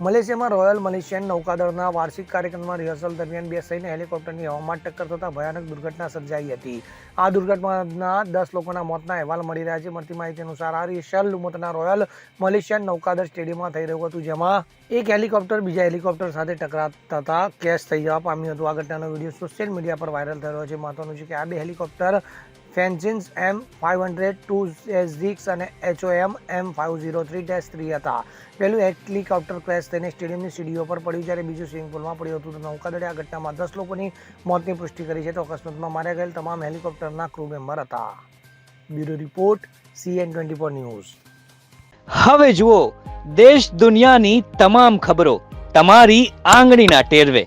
મલેશિયામાં royal Malaysian નૌકાદળના વાર્ષિક કાર્યક્રમમાં રિહર્સલ દરમિયાન બે સૈન્ય હેલિકોપ્ટરની હવામાં ટક્કર થતાં ભયાનક દુર્ઘટના સર્જાઈ હતી. આ દુર્ઘટનામાં દસ લોકોના મોતના અહેવાલ મળી રહ્યા છે. મળતી માહિતી અનુસાર આ રિહર્સલ લુમતના રોયલ મલેશિયન નૌકાદળ સ્ટેડિયમમાં થઈ રહ્યું હતું, જેમાં એક હેલિકોપ્ટર બીજા હેલિકોપ્ટર સાથે ટકરા થતાં કેશ થઈ જવા પામ્યું હતું. આ ઘટનાનો વીડિયો સોશિયલ મીડિયા પર વાયરલ થયો છે. મહત્વનું છે કે આ બે helicopter ફેન્સિન્સ M five hundred two six અને HOM M five zero three dash three હતા. પહેલું હેલિકોપ્ટર ક્રેશ તેને સ્ટેડિયમની સીડીઓ પર પડ્યું જ્યારે બીજું સ્વિમિંગ પુલમાં પડ્યું હતું. તો નૌકાદળે આ ઘટનામાં દસ લોકોની મોતની પુષ્ટિ કરી છે. તો અકસ્માતમાં માર્યા ગયેલ તમામ હેલિકોપ્ટરના ક્રૂ મેમ્બર હતા. Bureau report CN twenty four news. હવે જુઓ, દેશ દુનિયાની તમામ ખબરો તમારી આંગળીના ટેરવે.